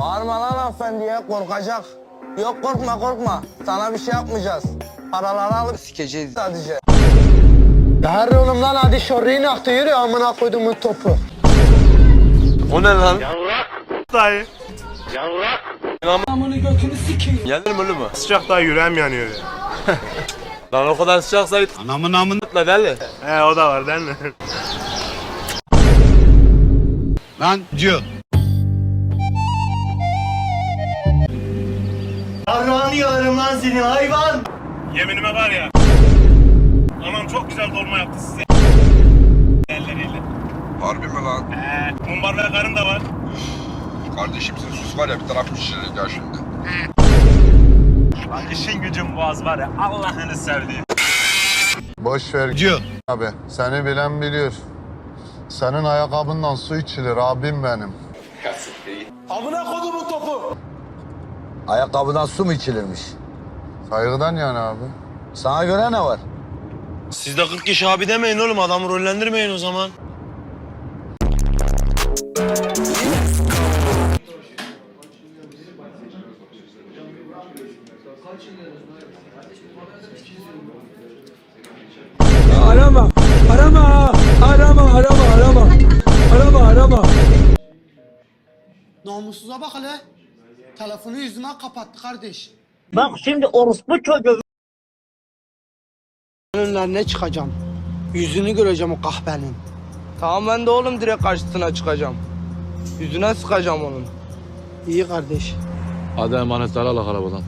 Bağırma lan hanımefendiye korkacak. Yok korkma korkma. Sana bir şey yapmayacağız. Paraları alıp sikeceğiz sadece. Değerli oğlum lan hadi şorriyi aktı yürü amına koyduğumun topu. O ne lan? Dayı. Gelir mi oğlum mu? Sıcak dayı yüreğim yanıyor ya. Lan o kadar sıcaksa git Anamın amın. la deli. He o da var mi? Lan diyor. Yeminime var ya. Anam çok güzel dolma yaptı size. Elleriyle. Harbi mi lan? He. Mumbar ve karın da var. Kardeşim sen sus var ya bir taraf pişirir ya şimdi. Lan işin gücün boğaz var ya. Allah'ını sevdiğim. Boş ver Diyor. abi. Seni bilen biliyor. Senin ayakkabından su içilir abim benim. Ayakkabıdan su mu içilirmiş? Saygıdan yani abi. Sana göre ne var? Siz de 40 kişi abi demeyin oğlum adamı rollendirmeyin o zaman. Arama, arama, arama, arama, arama, arama, arama. Namussuza bak hele. Telefonu yüzüme kapattı kardeş. Bak şimdi orospu çocuğu Önlerine çıkacağım. Yüzünü göreceğim o kahpenin. Tamam ben de oğlum direkt karşısına çıkacağım. Yüzüne sıkacağım onun. İyi kardeş. Hadi emanetleri al arabadan.